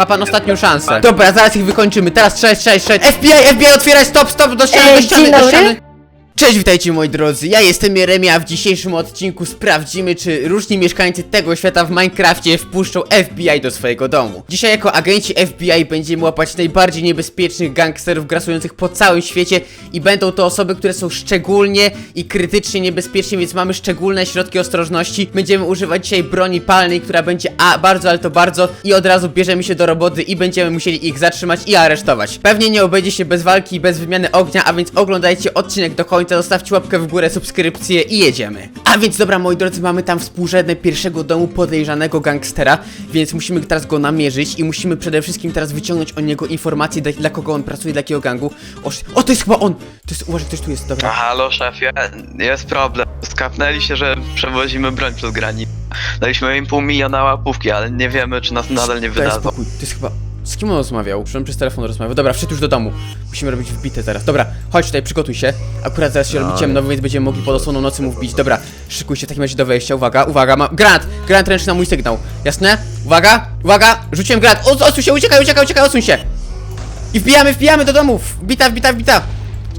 Ma pan ostatnią szansę. Dobra, zaraz ich wykończymy. Teraz strzelać, strzelać, strzelać. FBI, FBI, otwieraj, stop, stop, do ściany, Ej, do ściany, dzień do dobry. ściany. Cześć, witajcie moi drodzy, ja jestem Jeremia, w dzisiejszym odcinku sprawdzimy, czy różni mieszkańcy tego świata w Minecrafcie wpuszczą FBI do swojego domu. Dzisiaj jako agenci FBI będziemy łapać najbardziej niebezpiecznych gangsterów grasujących po całym świecie i będą to osoby, które są szczególnie i krytycznie niebezpieczne, więc mamy szczególne środki ostrożności. Będziemy używać dzisiaj broni palnej, która będzie a bardzo, ale to bardzo i od razu bierzemy się do roboty i będziemy musieli ich zatrzymać i aresztować. Pewnie nie obejdzie się bez walki i bez wymiany ognia, a więc oglądajcie odcinek do końca, zostawcie łapkę w górę, subskrypcję i jedziemy. A więc dobra moi drodzy, mamy tam współrzędne pierwszego domu podejrzanego gangstera, więc musimy teraz go namierzyć i musimy przede wszystkim teraz wyciągnąć o niego informacje, dla, dla kogo on pracuje, dla jakiego gangu. O, o, to jest chyba on! To jest, uważaj, ktoś tu jest, dobra. Halo szefie, jest problem. Skapnęli się, że przewozimy broń przez granicę. Daliśmy im pół miliona łapówki, ale nie wiemy, czy nas nadal nie Daj wydadzą. spokój, to jest chyba... Z kim on rozmawiał? Czy on przez telefon rozmawiał? Dobra, wszedł już do domu. Musimy robić wbite teraz. Dobra, chodź tutaj, przygotuj się. Akurat zaraz się robi ciemno, więc będziemy mogli pod osłoną nocy mu wbić. Dobra, szykuj się w takim razie do wejścia. Uwaga, uwaga, ma... Granat! Granat ręczny na mój sygnał. Jasne? Uwaga, uwaga, rzuciłem granat. O, odsuń się, uciekaj, uciekaj, uciekaj, odsuń się. I wbijamy, wbijamy do domów. Wbita, wbita, wbita.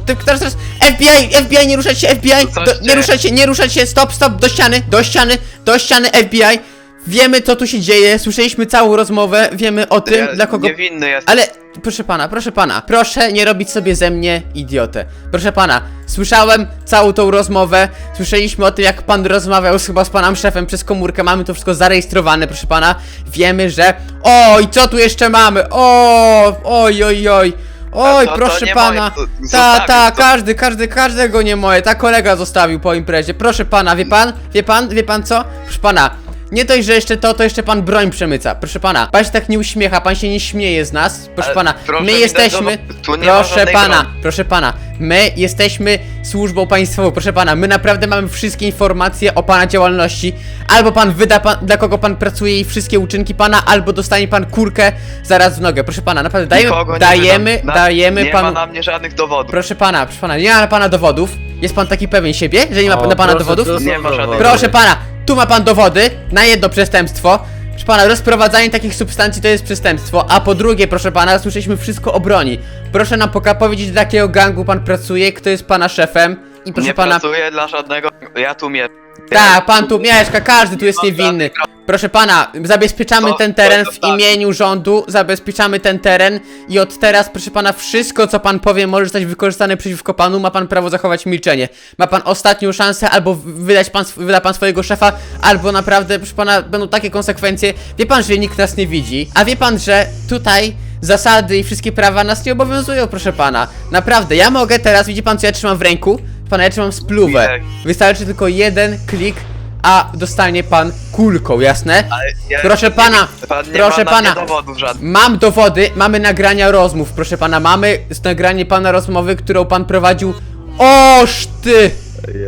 Ty- Teraz, teraz, FBI, FBI, nie ruszać się, FBI, do, nie ruszać się, nie ruszać się, stop, stop, do ściany, do ściany, do ściany, FBI. Wiemy, co tu się dzieje, słyszeliśmy całą rozmowę, wiemy o tym, Ja dla kogo... Niewinny jest. Ale, proszę pana, proszę pana, proszę nie robić sobie ze mnie idiotę. Proszę pana, słyszałem całą tą rozmowę, słyszeliśmy o tym, jak pan rozmawiał z, chyba z panem szefem przez komórkę, mamy to wszystko zarejestrowane, proszę pana. Wiemy, że... Oj, co tu jeszcze mamy? O, oj, oj, oj. Oj, to- to proszę nie pana. to Ta, zostawił ta, to. każdy, każdy, każdego nie moje. Ta kolega zostawił po imprezie. Proszę pana, wie pan? Wie pan? Wie pan co? Proszę pana. Nie dość, że jeszcze to, to jeszcze pan broń przemyca. Proszę pana, pan się tak nie uśmiecha, pan się nie śmieje z nas. Proszę Ale pana, proszę my mi jesteśmy. tu nie ma Proszę żadnej pana, broni. proszę pana, my jesteśmy służbą państwową. Proszę pana, my naprawdę mamy wszystkie informacje o pana działalności. Albo pan wyda pan, dla kogo pan pracuje i wszystkie uczynki pana, albo dostanie pan kurkę zaraz w nogę. Proszę pana, naprawdę dajemy, Nikogo nie dajemy, wydam. Na- dajemy nie panu. ma na mnie żadnych dowodów. Proszę pana, proszę pana, nie ma na pana dowodów. Jest pan taki pewien siebie, że nie ma O, na pana proszę, dowodów? Nie ma żadnych. Proszę pana, tu ma pan dowody na jedno przestępstwo. Proszę pana, rozprowadzanie takich substancji to jest przestępstwo. A po drugie, proszę pana, słyszeliśmy wszystko o broni. Proszę nam poka powiedzieć, dla jakiego gangu pan pracuje, kto jest pana szefem. I proszę nie pana. pracuję dla żadnego. Ja tu mieszkam. Tak, pan tu mieszka, każdy tu jest niewinny. Proszę pana, zabezpieczamy To- ten to teren w zostawię. imieniu rządu, zabezpieczamy ten teren i od teraz, proszę pana, wszystko co pan powie może zostać wykorzystane przeciwko panu, ma pan prawo zachować milczenie. Ma pan ostatnią szansę, albo wydać pan, sw- wyda pan swojego szefa, albo naprawdę, proszę pana, będą takie konsekwencje. Wie pan, że nikt nas nie widzi, a wie pan, że tutaj zasady i wszystkie prawa nas nie obowiązują, proszę pana. Naprawdę, ja mogę teraz, widzi pan co ja trzymam w ręku? Pana, ja trzymam spluwę. Wystarczy tylko jeden klik, a dostanie pan kulką, jasne? Ale ja- Proszę pana, pan nie proszę ma na mnie pana. dowodów żadnych. Mam dowody, mamy nagrania rozmów, proszę pana, mamy z- nagranie pana rozmowy, którą pan prowadził. Oż ty!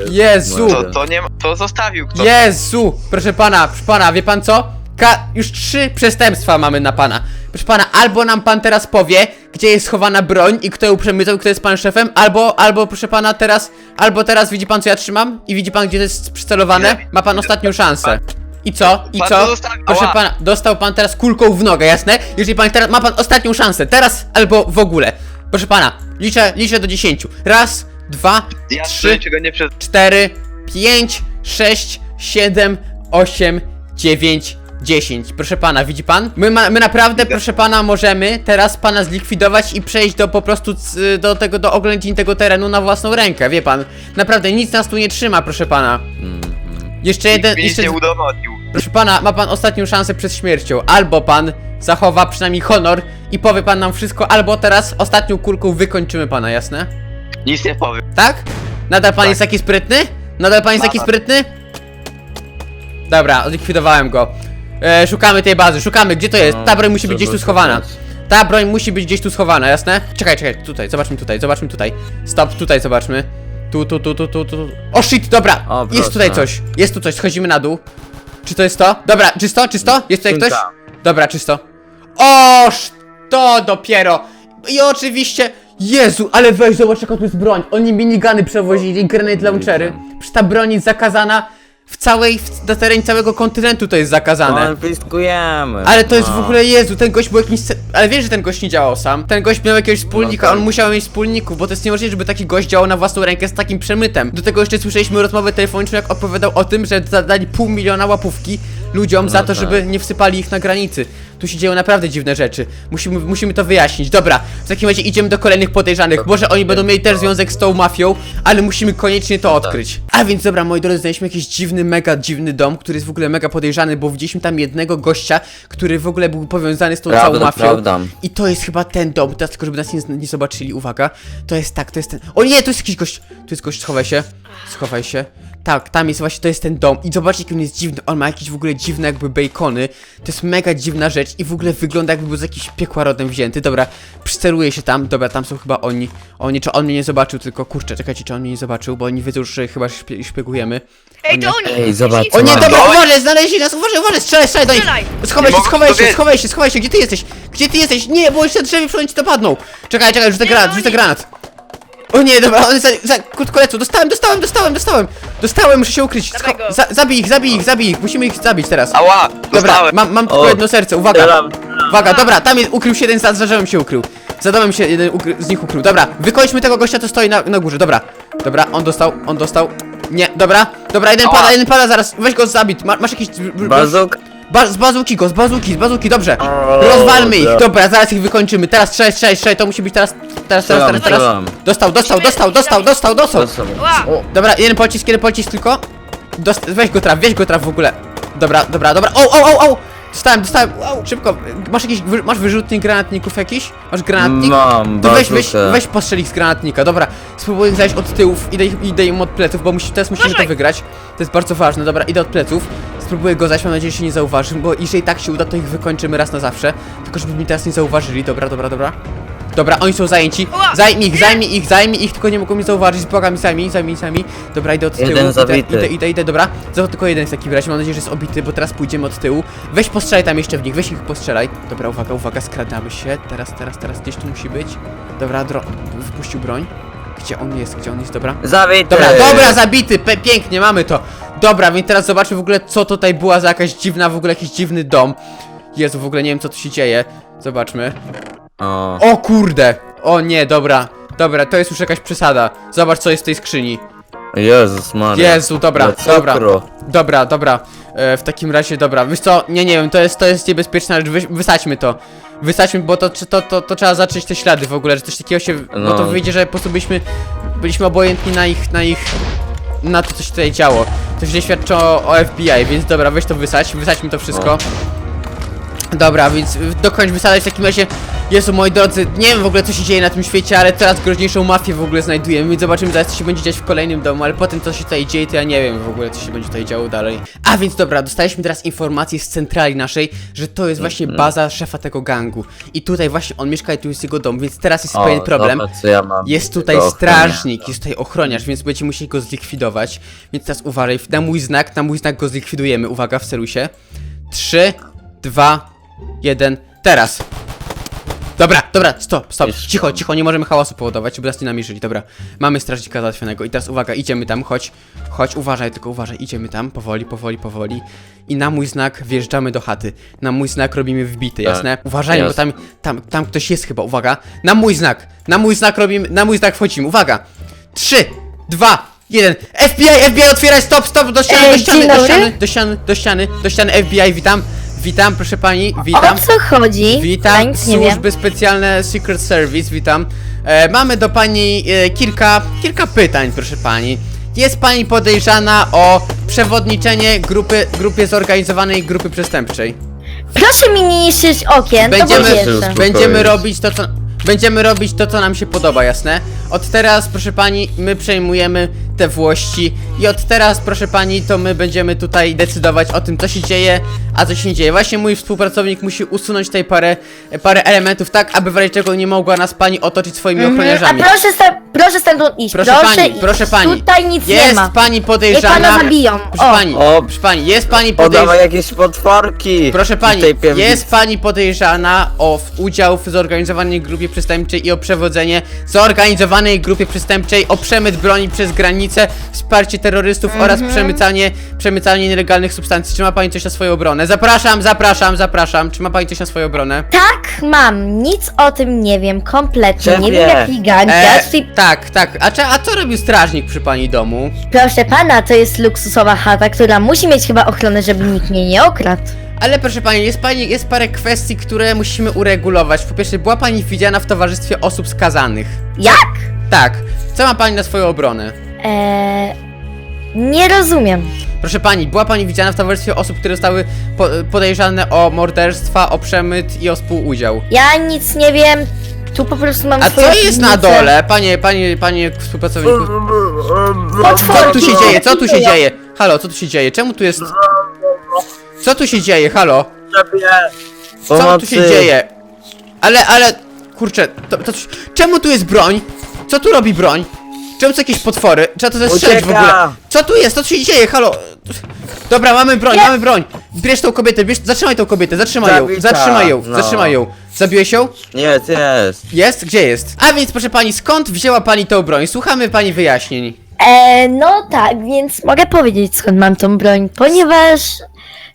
Jezu! To, to nie ma, to zostawił ktoś. Jezu! Proszę pana, proszę pana, wie pan co? Ka już trzy przestępstwa mamy na pana. Proszę pana, albo nam pan teraz powie, gdzie jest schowana broń i kto ją przemycał, kto jest pan szefem, albo, albo proszę pana teraz, albo teraz widzi pan co ja trzymam i widzi pan gdzie to jest przycelowane? Ma pan ostatnią szansę. I co? I Pan co? Proszę Ała. pana, dostał pan teraz kulką w nogę, jasne? Jeżeli pan teraz, ma pan ostatnią szansę, teraz albo w ogóle. Proszę pana, liczę, liczę do dziesięciu. Raz, dwa, Ja trzy, nie przez... 4, 5, 6, 7, 8, 9, 10. Proszę pana, widzi pan? My, ma, my naprawdę, proszę pana, możemy teraz pana zlikwidować i przejść do po prostu c- do tego, do oględzin tego terenu na własną rękę, wie pan? Naprawdę, nic nas tu nie trzyma, proszę pana. Jeszcze jeden, Nikt jeszcze... nie udowodnił. Proszę pana, ma pan ostatnią szansę przed śmiercią. Albo pan zachowa przynajmniej honor i powie pan nam wszystko, albo teraz ostatnią kulką wykończymy pana, jasne? Nic nie powiem. Tak? Nadal pan Tak. jest taki sprytny? Nadal pan jest taki sprytny? Dobra, zlikwidowałem go. E, szukamy tej bazy, szukamy, gdzie to jest? No, Ta broń musi być gdzieś tu schowana. Ta broń musi być gdzieś tu schowana, jasne? Czekaj, czekaj, tutaj, zobaczmy tutaj, zobaczmy tutaj. Stop, tutaj zobaczmy. Tu, tu, tu, tu, tu, tu. O shit, dobra! O, jest tutaj coś, jest tu coś, schodzimy na dół. Czy to jest to? Dobra, czysto, czysto? Jest tutaj ktoś? Dobra, czysto. Oż to dopiero! I oczywiście. Jezu, ale weź zobacz jaka tu jest broń. Oni minigany przewozili, grenade launchery. Przecież ta broń jest zakazana. W całej, w, na terenie całego kontynentu to jest zakazane. Konfiskujemy. Ale to jest w No. ogóle Jezu, ten gość był jakimś. se- Ale wiesz, że ten gość nie działał sam. Ten gość miał jakiegoś wspólnika, No tak. on musiał mieć wspólników, bo to jest niemożliwe, żeby taki gość działał na własną rękę z takim przemytem. Do tego jeszcze słyszeliśmy rozmowę telefoniczną, jak opowiadał o tym, że zadali pół miliona łapówki ludziom za No to, tak. żeby nie wsypali ich na granicy. Tu się dzieją naprawdę dziwne rzeczy. Musimy, musimy to wyjaśnić. Dobra, w takim razie idziemy do kolejnych podejrzanych. Może oni będą mieli też związek z tą mafią, ale musimy koniecznie to odkryć. A więc dobra, moi drodzy, znaleźliśmy jakiś dziwny, mega dziwny dom, który jest w ogóle mega podejrzany, bo widzieliśmy tam jednego gościa, który w ogóle był powiązany z tą Prawda, całą mafią. prawda. I to jest chyba ten dom, teraz tylko żeby nas nie, nie zobaczyli, uwaga. To jest tak, to jest ten. O nie, to jest jakiś gość. Tu jest gość, schowaj się. Schowaj się. Tak, tam jest właśnie, to jest ten dom. I zobaczcie, jaki on jest dziwny. On ma jakieś w ogóle dziwne jakby bacony. To jest mega dziwna rzecz i w ogóle wygląda jakby był z jakiegoś piekła rodem wzięty. Dobra, przyceluję się tam. Dobra, tam są chyba oni. Oni, czy on mnie nie zobaczył, tylko kurczę, czekajcie, czy on mnie nie zobaczył, bo oni wiedzą, że chyba szpie szpiegujemy. Ej, to oni! Ej, zobacz, O nie, dobra, uważaj, znaleźli nas, uważaj, uważaj, strzelaj, strzelaj do nich! Strzelaj! Schowaj się, mogę schowaj się, dowiedzieć. schowaj się, schowaj się, gdzie ty jesteś? Gdzie ty jesteś? Nie, bo jeszcze drzewie przy ci dopadną! Czekaj, czekaj, rzucę Nie, granat, no rzucę granat! O nie, dobra, one za, za krótko lecą, dostałem, dostałem, dostałem, dostałem! Dostałem, muszę się ukryć, Dawaj Scho- go. za, zabij ich, zabij ich, zabij ich, musimy ich zabić teraz. Ała! Dobra, Dostałem! mam, mam tylko O. jedno serce, uwaga! Strzelam. Uwaga, dobra, tam jest, ukrył się jeden, za za drzewem się ukrył. Za domem się jeden ukry, z nich ukrył. Dobra, wykończmy tego gościa, co stoi na, na górze, dobra. Dobra, on dostał, on dostał. Nie, dobra, dobra, jeden Ała. pada, jeden pada, zaraz, weź go zabit. Ma, masz jakiś... Bazuk? Ba z bazuki go, z bazuki, z bazuki, dobrze. Rozwalmy ich, dobra. zaraz ich wykończymy. Teraz strzelaj, strzelaj, strzelaj, to musi być teraz, teraz, teraz, teraz, teraz. strzelam. Dostał, dostał, dostał, dostał, dostał, dostał. Dobra, jeden pocisk, jeden pocisk tylko. Dost weź go traf, weź go traf w ogóle. Dobra, dobra, dobra. O, o, o, o! Dostałem, dostałem. Wow, szybko. Masz jakiś, wy, masz wyrzutnik granatników jakiś? Masz granatnik? Mam, To weź, weź, weź postrzel ich z granatnika, dobra. Spróbuję zajść od tyłów, idę, ich- idę im od pleców, bo musi, teraz musimy to Uważaj. wygrać. To jest bardzo ważne, dobra, idę od pleców. Spróbuję go zajść, mam nadzieję, że się nie zauważy, bo jeżeli tak się uda, to ich wykończymy raz na zawsze. Tylko żeby mi teraz nie zauważyli, dobra, dobra, dobra. Dobra, oni są zajęci. Zajmij ich, zajmij ich, zajmij ich, tylko nie mogą mnie zauważyć. Błagam, zajmij, zajmij, zajmij. Dobra, idę od tyłu. Jeden idę, zabity. idę, idę, idę, dobra. Za tylko jeden w takim razie. Mam nadzieję, że jest obity, bo teraz pójdziemy od tyłu. Weź postrzelaj tam jeszcze w nich, weź ich postrzelaj. Dobra, uwaga, uwaga, skradamy się. Teraz, teraz, teraz gdzieś tu musi być. Dobra, dro... wypuścił broń. Gdzie on jest, gdzie on jest, dobra. Zabity! Dobra, dobra, zabity, pe pięknie, mamy to. Dobra, więc teraz zobaczmy w ogóle, co tutaj była za jakaś dziwna, w ogóle jakiś dziwny dom. Jezu, w ogóle nie wiem, co tu się dzieje. Zobaczmy. O, O kurde! O nie, dobra. Dobra, to jest już jakaś przesada. Zobacz, co jest w tej skrzyni. Jezus Maria. Jezu, dobra, Dla dobra. cukru. Dobra, dobra. E, w takim razie, dobra. Wiesz co, nie, nie wiem, to jest, to jest niebezpieczne, ale wy, wysadźmy to. Wysadźmy, bo to, to, to, to trzeba zacząć te ślady w ogóle, że coś takiego się... No, No. to wyjdzie, że po prostu byliśmy, byliśmy obojętni na ich, na ich... Na to, co się tutaj działo. To źle świadczy o, o FBI, więc dobra, weź to wysadź, wysadźmy to wszystko. Dobra, więc y, dokończ wysadzać w takim razie. Jezu, moi drodzy, nie wiem w ogóle co się dzieje na tym świecie, ale teraz groźniejszą mafię w ogóle znajdujemy, więc zobaczymy zaraz co się będzie dziać w kolejnym domu, ale potem co się tutaj dzieje, to ja nie wiem w ogóle co się będzie tutaj działo dalej. A więc dobra, dostaliśmy teraz informację z centrali naszej, że to jest właśnie baza szefa tego gangu. I tutaj właśnie on mieszka i tu jest jego dom, więc teraz jest O, pewien problem. co ja mam. Jest tutaj strażnik, jest tutaj ochroniarz, więc będziecie musieli go zlikwidować. Więc teraz uważaj, na mój znak, na mój znak go zlikwidujemy. Uwaga, wceluj się. 3, 2, 1, teraz. Dobra, dobra, stop, stop, Jeszcze. cicho, cicho, nie możemy hałasu powodować, żeby nas nie namierzyli, dobra. Mamy strażnika załatwionego i teraz uwaga, idziemy tam, chodź, chodź, uważaj, tylko uważaj, idziemy tam, powoli, powoli, powoli. I na mój znak wjeżdżamy do chaty. Na mój znak robimy wbity, Tak, jasne? Uważaj, bo jasne. tam, tam, tam ktoś jest chyba, uwaga. Na mój znak, na mój znak robimy, na mój znak wchodzimy, uwaga. 3, 2, 1. FBI, FBI, otwieraj, stop, stop, do ściany, Ej, do ściany, dzień do dobry. ściany, do ściany, do ściany, do ściany, FBI, witam. Witam, proszę pani, O witam. co chodzi? Ja Witam, nic nie wiem. służby specjalne Secret Service, witam. E, mamy do pani e, kilka, kilka pytań, proszę pani. Jest pani podejrzana o przewodniczenie grupy, grupie zorganizowanej grupy przestępczej. Proszę mi nie niszczyć okien, Będziemy, to po pierwsze. uspokoić. będziemy robić to, co... Będziemy robić to, co nam się podoba, jasne? Od teraz, proszę pani, my przejmujemy te włości i od teraz, proszę pani, to my będziemy tutaj decydować o tym, co się dzieje, a co się nie dzieje. Właśnie mój współpracownik musi usunąć tutaj parę, parę elementów, tak, aby w razie czego nie mogła nas pani otoczyć swoimi Mhm, A ochroniarzami. proszę, sta- proszę stamtąd iść, Proszę, proszę, pani, iść. proszę pani. Tutaj nic jest nie ma. pani podejrzana. Niech pana zabiją. Proszę O. pani, O. proszę pani, jest pani podejrzana. Jakieś potworki! Proszę pani, piwnicy. jest pani podejrzana o w- udział w zorganizowanej grupie przestępczej i o przewodzenie zorganizowanej grupie przestępczej, o przemyt broni przez granicę granicę, wsparcie terrorystów oraz przemycanie, przemycanie nielegalnych substancji. Czy ma pani coś na swoją obronę? Zapraszam, zapraszam, zapraszam. Czy ma pani coś na swoją obronę? Tak, mam. Nic o tym nie wiem, kompletnie. Nie Szefie. wiem jaki gang. Ja E, tak, tak. A, cze- a co robił strażnik przy pani domu? proszę pana, to jest luksusowa chata, która musi mieć chyba ochronę, żeby nikt mnie nie okradł. Ale proszę pani, jest pani, jest parę kwestii, które musimy uregulować. Po pierwsze, była pani widziana w towarzystwie osób skazanych. Jak? Tak. Co ma pani na swoją obronę? Eee, nie rozumiem. Proszę pani, była pani widziana w towarzystwie osób, które zostały po, podejrzane o morderstwa, o przemyt i o współudział. Ja nic nie wiem. Tu po prostu mam A co jest na dole, panie, panie, panie współpracowniku? Co Potworki. tu się dzieje? Co tu się dzieje? Halo, co tu się dzieje? Czemu tu jest... Co tu się dzieje? Halo? Co tu się dzieje? Ale, ale... Kurczę, to, to, czemu tu jest broń? Co tu robi broń? Czemu są jakieś potwory? Trzeba to zestrzelić w Ucieka. ogóle. Co tu jest? Co tu się dzieje? Halo? Dobra, mamy broń, mamy broń. Bierz tą kobietę, bierz, zatrzymaj tą kobietę, zatrzymaj ją, Zabita. zatrzymaj ją, No. zatrzymaj ją. Zabiłeś ją? Jest, jest. Jest? Gdzie jest? A więc proszę pani, skąd wzięła pani tą broń? Słuchamy pani wyjaśnień. E, no tak, więc mogę powiedzieć skąd mam tą broń, ponieważ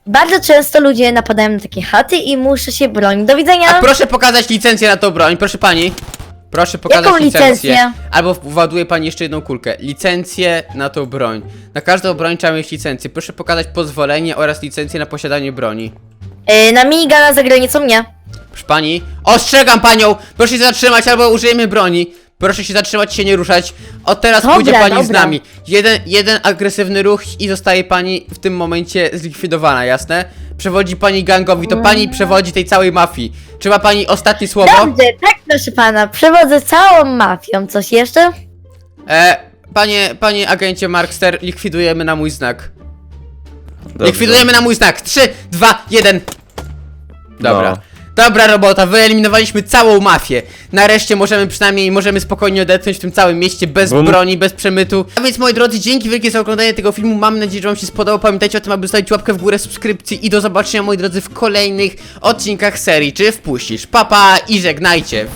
bardzo często ludzie napadają na takie chaty i muszę się bronić. Do widzenia! A proszę pokazać licencję na tą broń, proszę pani. Proszę pokazać Jaką licencję. licencję? Albo właduje pani jeszcze jedną kulkę. Licencję na tą broń. Na każdą broń trzeba mieć licencję. Proszę pokazać pozwolenie oraz licencję na posiadanie broni. E, na minigana za granicą nie. Proszę pani, ostrzegam panią! Proszę się zatrzymać albo użyjemy broni. Proszę się zatrzymać, się nie ruszać. Od teraz Dobra, pójdzie pani z dobra. nami. Jeden, jeden agresywny ruch i zostaje pani w tym momencie zlikwidowana, jasne? Przewodzi pani gangowi, to pani przewodzi tej całej mafii. Czy ma pani ostatnie słowo? Dobrze, tak proszę pana, przewodzę całą mafią. Coś jeszcze? E, panie, panie agencie Markster, likwidujemy na mój znak. Dobrze. Likwidujemy na mój znak. 3, 2, 1. Dobra. No. Dobra robota, wyeliminowaliśmy całą mafię. Nareszcie możemy przynajmniej możemy spokojnie odetchnąć w tym całym mieście bez Bum. broni, bez przemytu. A więc moi drodzy, dzięki wielkie za oglądanie tego filmu. Mam nadzieję, że wam się spodobał. Pamiętajcie o tym, aby zostawić łapkę w górę, subskrypcji i do zobaczenia moi drodzy w kolejnych odcinkach serii. Czy wpuścisz? Papa i żegnajcie.